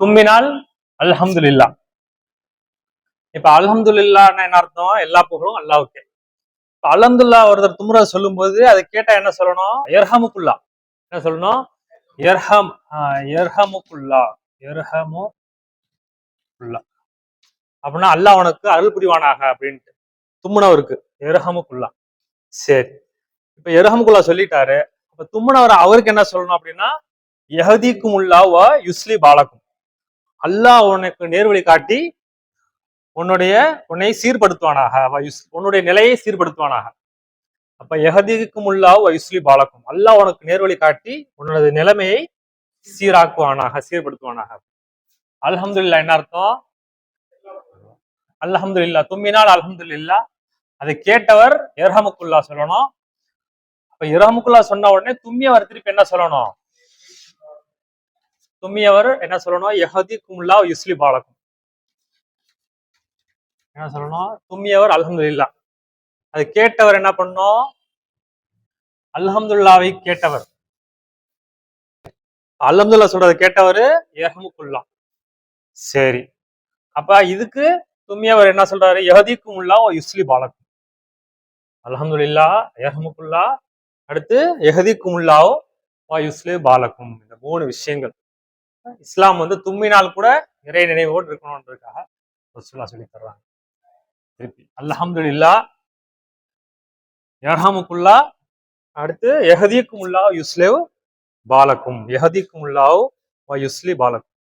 தும்மினால் அல்ஹம்துல்லா இப்ப அல்ஹம்துல்லான்னு என்ன அர்த்தம்? எல்லா புகழும் அல்லாவுக்கு. இப்ப அல்ஹம்துல்லா ஒருத்தர் சொல்லும் போது அதை கேட்டா என்ன சொல்லணும்? எர்ஹமுக்குல்லா. என்ன சொல்லணும்? எர்ஹம். எர்ஹமுக்குல்லா. எர்ஹமு குல்லா அப்படின்னா அல்லாஹ் உனக்கு அருள் புரிவானாக அப்படின்ட்டு. தும்முனவருக்கு. எர்ஹமுக்குல்லா. சரி. இப்ப எர்ஹமுக்குல்லா சொல்லிட்டாரு. அப்ப தும்முனவர் அவருக்கு என்ன சொல்லணும் அப்படின்னா யஹதிக்கும் உல்லாவ யுஸ்லி பாலக்கும் அல்லாஹ் உனக்கு நேர்வழி காட்டி உன்னுடைய உன்னை சீர்படுத்துவானாக உன்னுடைய நிலையை சீர்படுத்துவானாக. அப்ப யஹதிக்கும் வ யுஸ்லி பாலக்கும் அல்லாஹ் உனக்கு நேர்வழி காட்டி உன்னோட நிலைமையை சீராக்குவானாக சீர்படுத்துவானாக. அல்ஹம்துல்லா என்ன அர்த்தம்? அல்ஹம்துலில்லா தும்மினால் அல்ஹம்துலில்லா அதை கேட்டவர் எர்ஹமுக்குல்லா சொல்லணும். அப்ப இரஹமுக்குல்லா சொன்ன உடனே தும்மியவர் திருப்பி என்ன சொல்லணும்? தும்மியவர் என்ன சொல்லணும்? யஹதி கும்லா யுஸ்லி பாலக்கும் என்ன சொல்லணும்? தும்மியவர் அலமதுல்லா அது கேட்டவர் என்ன பண்ணோம் அல்ஹம்துல்லாவை கேட்டவர். அல்ஹம்துல்லா சொல்றதை கேட்டவர் எஹமுக்குல்லா சரி. அப்ப இதுக்கு தும்மியவர் என்ன சொல்றாரு? யஹதிக்கும் உள்ளா யுஸ்லி பாலக்கும் அல்ஹம்துலில்லா எஹமுக்குல்லா அடுத்து எஹதிக்கும் உள்ளாவோ யுஸ்லி பாலக்கும் இந்த மூணு விஷயங்கள். இஸ்லாம் வந்து தும்மினால் கூட நிறைய நினைவோடு இருக்கணும்ன்றதுக்காக ரசூலுல்லாஹ் சொல்லி தர்றாங்க. திருப்பி அல்ஹம்துலில்லா யர்ஹமுக்குல்லா அடுத்து எஹதிக்கும் உள்ளா யுஸ்லேவ் பாலக்கும். எஹதிக்கும் உள்ளாவ் யுஸ்லி பாலக்கும்.